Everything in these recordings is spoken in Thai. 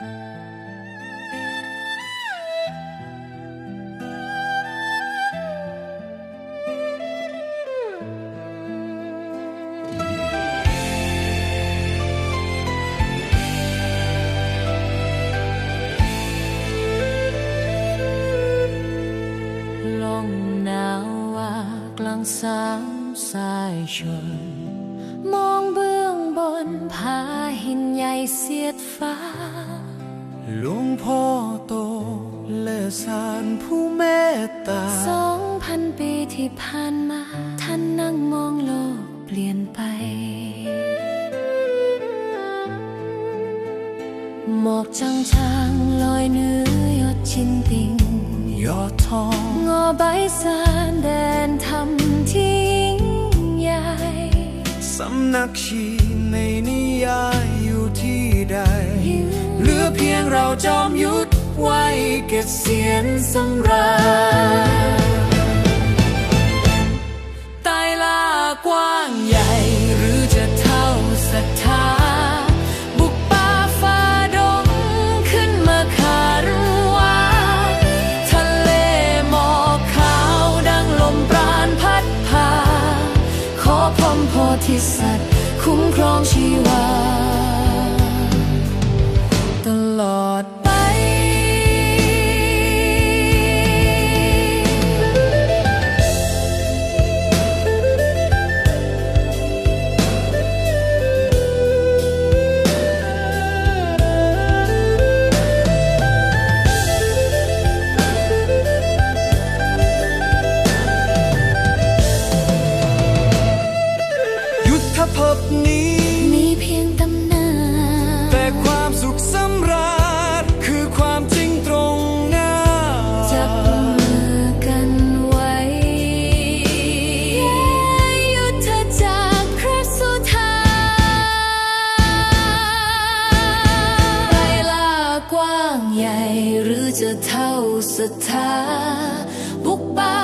สามสายชน มองเบื้องบนผาหินใหญ่เสียดฟ้า หลวงพ่อโตและสารผู้เมตตา สองพันปีที่ผ่านมา ท่านนั่งมองโลกเปลี่ยนไป หมอกจางๆลอยเหนื้อยอดชินติงยอดทองงอใบสารแดนธรรมที่ยิ่งใหญ่ สำนักชีในนิยายอยู่ที่ใดเห ลือเพียงเราจอมยุทธไว้เก็บเสียนสำราญใต้ล่ากว้างใหญ่หรือจะเท่าศรัทธาบุกป่าฝ่าดงขึ้นมาคารวะทะเลหมอกขาวดังลมปราณพัดพา ขอพรหมโพธิสัตว์คุ้มครองชีวา ทธภพนี้ มีเพียงตำนานแต่ความสุขสำราญคือความจริงตรงหน้า จับมือกันไว้ยุทธจักรครั้งสุดท้ายไรล่ากว้างใหญ่หรือจะเท่าศรัทธาบุกป่า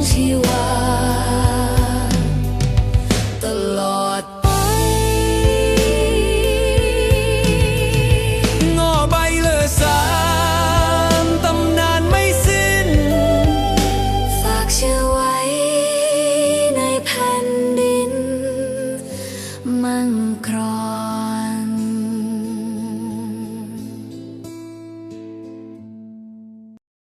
songs he.